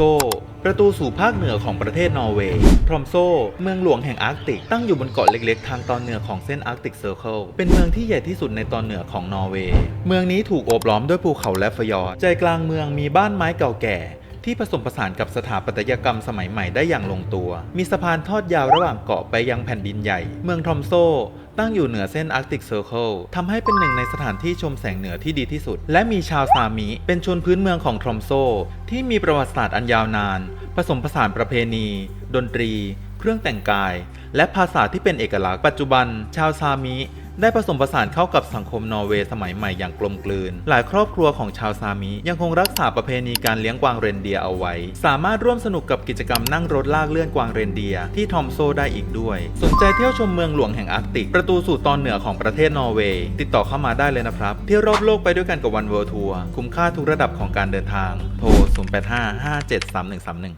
โซ ประตูสู่ภาคเหนือของประเทศนอร์เวย์ทรอมโซ เมืองหลวงแห่งอาร์กติก ตั้งอยู่บนเกาะเล็กๆ ทางตอนเหนือของเส้นอาร์กติกเซอร์เคิล เป็นเมืองที่ใหญ่ที่สุดในตอนเหนือของนอร์เวย์ เมืองนี้ถูกโอบล้อมด้วยภูเขาและฟยอร์ด ใจกลางเมืองมีบ้านไม้เก่าแก่ ที่ผสมผสานกับสถาปัตยกรรมสมัยใหม่ได้อย่างลงตัว มีสะพานทอดยาวระหว่างเกาะไปยังแผ่นดินใหญ่ เมืองทอมโซ ตั้งอยู่เหนือเส้นอาร์กติกเซอร์เคิลทำให้เป็นหนึ่งในสถานที่ชมแสงเหนือที่ดีที่สุด และมีชาวซามิเป็นชนพื้นเมืองของทอมโซ ที่มีประวัติศาสตร์อันยาวนาน ผสมผสานประเพณี ดนตรี เครื่องแต่งกาย และภาษาที่เป็นเอกลักษณ์ปัจจุบัน ชาวซามิได้ผสมผสานเข้ากับสังคมนอร์เวย์สมัยใหม่อย่างกลมกลืน หลายครอบครัวของชาวซามิยังคงรักษาประเพณีการเลี้ยงกวางเรนเดียร์เอาไว้ สามารถร่วมสนุกกับกิจกรรมนั่งรถลากเลื่อนกวางเรนเดียร์ที่ทอมโซได้อีกด้วย สนใจเที่ยวชมเมืองหลวงแห่งอาร์กติก ประตูสู่ตอนเหนือของประเทศนอร์เวย์ ติดต่อเข้ามาได้เลยนะครับ เที่ยวรอบโลกไปด้วยกันกับวันเวิร์ทัวร์คุ้มค่าทุกระดับของการเดินทาง โทร 0855733131